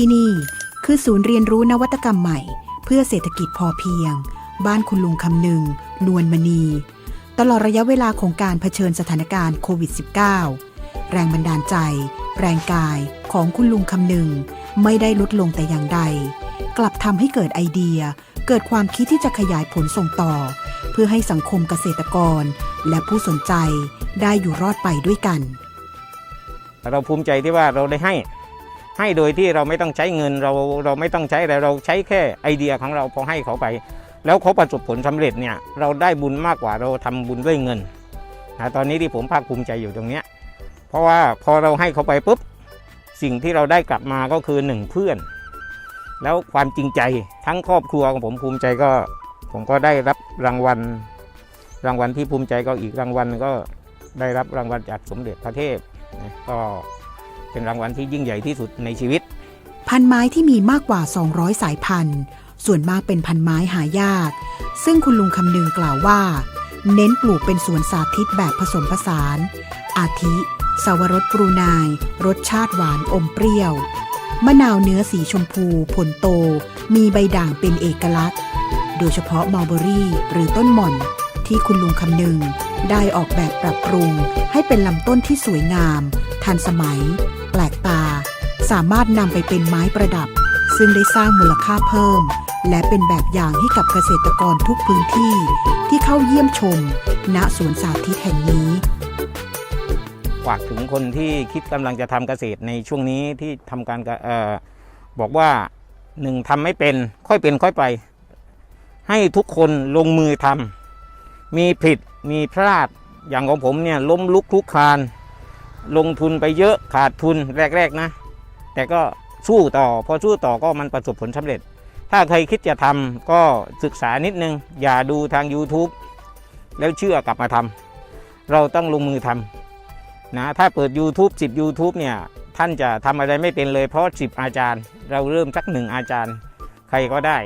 ที่นี่คือศูนย์เรียนรู้นวัตกรรมใหม่ เพื่อเศรษฐกิจพอเพียง บ้านคุณลุงคำนึง นวลมณี ตลอดระยะเวลาของการเผชิญสถานการณ์โควิด -19 แรงบันดาลใจ แรงกายของคุณลุงคำนึง ไม่ได้ลดลงแต่อย่างใด กลับทำให้เกิดไอเดีย เกิดความคิดที่จะขยายผลส่งต่อ เพื่อให้สังคมเกษตรกร และผู้สนใจได้อยู่รอดไปด้วยกัน เราภูมิใจที่ว่าเราได้ให้ ให้โดยที่เราไม่ต้องใช้เงินเราเราไม่ต้องใช้อะไรเราใช้แค่ไอเดียของเราพอให้เขาไป แล้วเขาประสบผลสำเร็จเนี่ยเราได้บุญมากกว่าเราทำบุญด้วยเงินนะตอนนี้ที่ผมภาคภูมิใจอยู่ตรงเนี้ย ราะว่าพอเราให้เขาไปปุ๊บสิ่งที่เราได้กลับมาก็คือหนึ่งเพื่อน แล้วความจริงใจทั้งครอบครัวของผมภูมิใจก็ ผมก็ได้รับรางวัล รางวัลที่ภูมิใจก็อีกรางวัลก็ได้รับรางวัลจากสมเด็จพระเทพก็เป็นรางวัลที่ยิ่งใหญ่ที่สุดในชีวิต พันไม้ที่มีมากกว่า 200 สายพันธุ์ ส่วนมากเป็นพันไม้หายาก ซึ่งคุณลุงคำนึงกล่าวว่า เน้นปลูกเป็นสวนสาธิตแบบผสมผสาน อาทิ สาวรสปรูนาย รสชาติหวานอมเปรี้ยว มะนาวเนื้อสีชมพูผลโต มีใบด่างเป็นเอกลักษณ์ โดยเฉพาะมัลเบอรี่หรือต้นหม่อน ที่คุณลุงคำนึง ได้ออกแบบปรับปรุง ให้เป็นลำต้นที่สวยงาม ทันสมัย แปลกตา สามารถนำไปเป็นไม้ประดับ ซึ่งได้สร้างมูลค่าเพิ่ม และเป็นแบบอย่างให้กับเกษตรกรทุกพื้นที่ ที่เข้าเยี่ยมชม ณสวนสาธิตแห่งนี้ ฝากถึงคนที่คิดกำลังจะทำเกษตรในช่วงนี้ที่ทำการออบอกว่าหนึ่งทำไม่เป็นค่อยเป็นค่อยไป ให้ทุกคนลงมือทำมีผิดมีพลาดอย่างของผมเนี่ยล้มลุกคลุกคลาน ลงทุนไปเยอะขาดทุนแรก ๆนะ แต่ก็สู้ต่อพอสู้ต่อก็มันประสบผลสำเร็จ ถ้าใครคิดจะทำก็ศึกษานิดนึง อย่าดูทาง YouTube แล้วเชื่อกลับมาทำเราต้องลงมือทำ นะถ้าเปิด YouTube 10 YouTube เนี่ยท่านจะทำอะไรไม่เป็นเลยเพราะ 10 อาจารย์ เราเริ่มสักหนึ่งอาจารย์ ใครก็ได้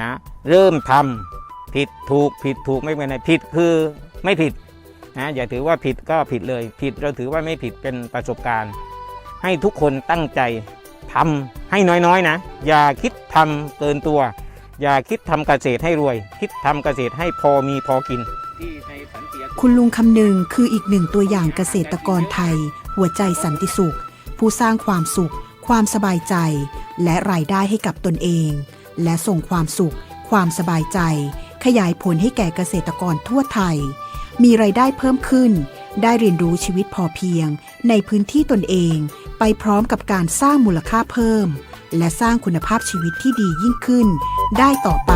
นะเริ่มทำผิดถูกผิดถูกไม่เป็นไรผิดคือไม่ผิดนะอย่าถือว่าผิดก็ผิดเลย ผิดเราถือว่าไม่ผิดเป็นประสบการณ์ ให้ทุกคนตั้งใจทำให้น้อยๆนะอย่าคิดทำเกินตัว อย่าคิดทำเกษตรให้รวย คิดทำเกษตรให้พอมีพอกินที่ในสันติอา คุณลุงคำนึงคืออีกหนึ่งตัวอย่างเกษตรกรไทย หัวใจสันติสุข ผู้สร้างความสุข ความสบายใจ และรายได้ให้กับตนเอง และส่งความสุข ความสบายใจ ขยายผลให้แก่เกษตรกรทั่วไทย มีรายได้เพิ่มขึ้น ได้เรียนรู้ชีวิตพอเพียง ในพื้นที่ตนเอง ไปพร้อมกับการสร้างมูลค่าเพิ่ม และสร้างคุณภาพชีวิตที่ดียิ่งขึ้น ได้ต่อไป